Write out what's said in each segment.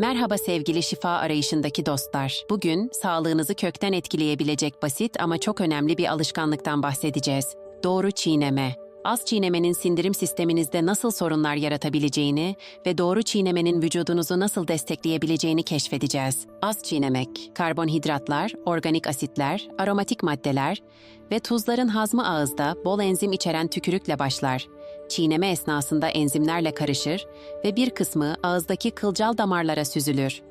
Merhaba sevgili şifa arayışındaki dostlar. Bugün sağlığınızı kökten etkileyebilecek basit ama çok önemli bir alışkanlıktan bahsedeceğiz. Doğru çiğneme. Az çiğnemenin sindirim sisteminizde nasıl sorunlar yaratabileceğini ve doğru çiğnemenin vücudunuzu nasıl destekleyebileceğini keşfedeceğiz. Az çiğnemek, karbonhidratlar, organik asitler, aromatik maddeler ve tuzların hazmı ağızda bol enzim içeren tükürükle başlar. Çiğneme esnasında enzimlerle karışır ve bir kısmı ağızdaki kılcal damarlara süzülür.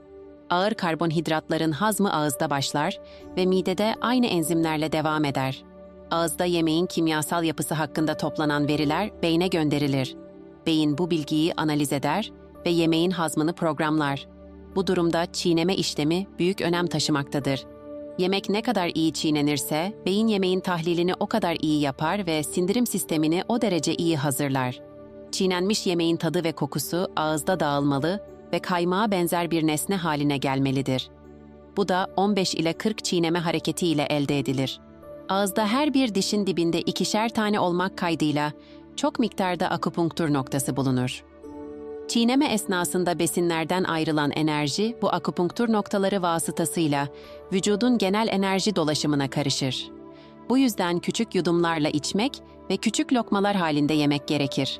Ağır karbonhidratların hazmı ağızda başlar ve midede aynı enzimlerle devam eder. Ağızda yemeğin kimyasal yapısı hakkında toplanan veriler beyne gönderilir. Beyin bu bilgiyi analiz eder ve yemeğin hazmını programlar. Bu durumda çiğneme işlemi büyük önem taşımaktadır. Yemek ne kadar iyi çiğnenirse, beyin yemeğin tahlilini o kadar iyi yapar ve sindirim sistemini o derece iyi hazırlar. Çiğnenmiş yemeğin tadı ve kokusu ağızda dağılmalı ve kaymağa benzer bir nesne haline gelmelidir. Bu da 15 ile 40 çiğneme hareketi ile elde edilir. Ağızda her bir dişin dibinde ikişer tane olmak kaydıyla çok miktarda akupunktur noktası bulunur. Çiğneme esnasında besinlerden ayrılan enerji bu akupunktur noktaları vasıtasıyla vücudun genel enerji dolaşımına karışır. Bu yüzden küçük yudumlarla içmek ve küçük lokmalar halinde yemek gerekir.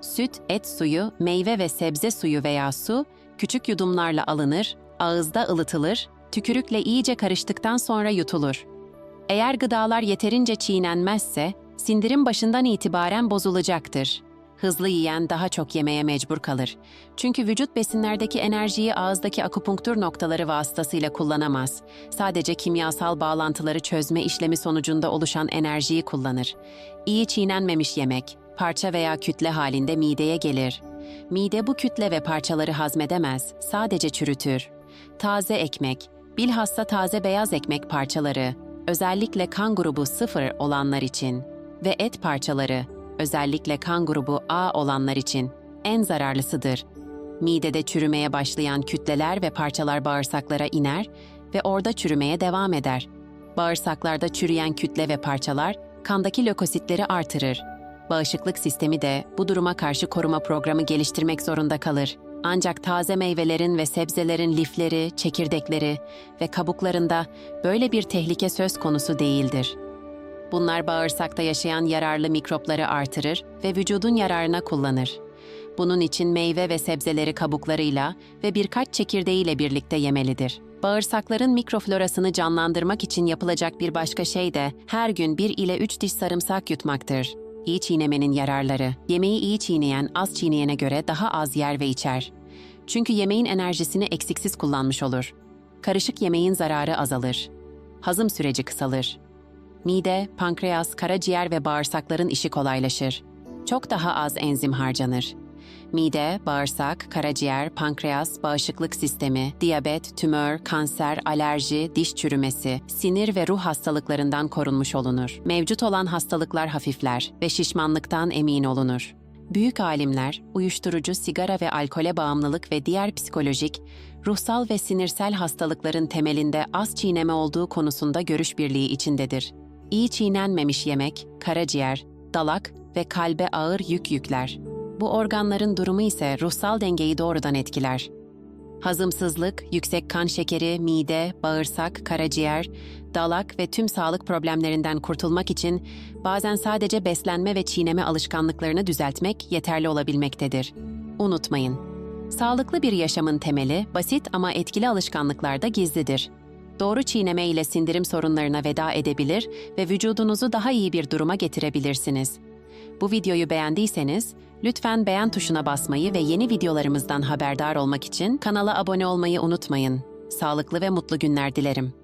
Süt, et suyu, meyve ve sebze suyu veya su küçük yudumlarla alınır, ağızda ılıtılır, tükürükle iyice karıştıktan sonra yutulur. Eğer gıdalar yeterince çiğnenmezse, sindirim başından itibaren bozulacaktır. Hızlı yiyen daha çok yemeye mecbur kalır. Çünkü vücut besinlerdeki enerjiyi ağızdaki akupunktur noktaları vasıtasıyla kullanamaz. Sadece kimyasal bağlantıları çözme işlemi sonucunda oluşan enerjiyi kullanır. İyi çiğnenmemiş yemek, parça veya kütle halinde mideye gelir. Mide bu kütle ve parçaları hazmedemez, sadece çürütür. Taze ekmek, bilhassa taze beyaz ekmek parçaları, özellikle kan grubu sıfır olanlar için ve et parçaları, özellikle kan grubu A olanlar için en zararlısıdır. Midede çürümeye başlayan kütleler ve parçalar bağırsaklara iner ve orada çürümeye devam eder. Bağırsaklarda çürüyen kütle ve parçalar kandaki lökositleri artırır. Bağışıklık sistemi de bu duruma karşı koruma programı geliştirmek zorunda kalır. Ancak taze meyvelerin ve sebzelerin lifleri, çekirdekleri ve kabuklarında böyle bir tehlike söz konusu değildir. Bunlar bağırsakta yaşayan yararlı mikropları artırır ve vücudun yararına kullanır. Bunun için meyve ve sebzeleri kabuklarıyla ve birkaç çekirdeğiyle birlikte yemelidir. Bağırsakların mikroflorasını canlandırmak için yapılacak bir başka şey de her gün 1 ile 3 diş sarımsak yutmaktır. İyi çiğnemenin yararları. Yemeği iyi çiğneyen az çiğneyene göre daha az yer ve içer. Çünkü yemeğin enerjisini eksiksiz kullanmış olur. Karışık yemeğin zararı azalır. Hazım süreci kısalır. Mide, pankreas, karaciğer ve bağırsakların işi kolaylaşır. Çok daha az enzim harcanır. Mide, bağırsak, karaciğer, pankreas, bağışıklık sistemi, diyabet, tümör, kanser, alerji, diş çürümesi, sinir ve ruh hastalıklarından korunmuş olunur. Mevcut olan hastalıklar hafifler ve şişmanlıktan emin olunur. Büyük alimler, uyuşturucu, sigara ve alkole bağımlılık ve diğer psikolojik, ruhsal ve sinirsel hastalıkların temelinde az çiğneme olduğu konusunda görüş birliği içindedir. İyi çiğnenmemiş yemek, karaciğer, dalak ve kalbe ağır yük yükler. Bu organların durumu ise ruhsal dengeyi doğrudan etkiler. Hazımsızlık, yüksek kan şekeri, mide, bağırsak, karaciğer, dalak ve tüm sağlık problemlerinden kurtulmak için bazen sadece beslenme ve çiğneme alışkanlıklarını düzeltmek yeterli olabilmektedir. Unutmayın, sağlıklı bir yaşamın temeli basit ama etkili alışkanlıklarda gizlidir. Doğru çiğneme ile sindirim sorunlarına veda edebilir ve vücudunuzu daha iyi bir duruma getirebilirsiniz. Bu videoyu beğendiyseniz lütfen beğen tuşuna basmayı ve yeni videolarımızdan haberdar olmak için kanala abone olmayı unutmayın. Sağlıklı ve mutlu günler dilerim.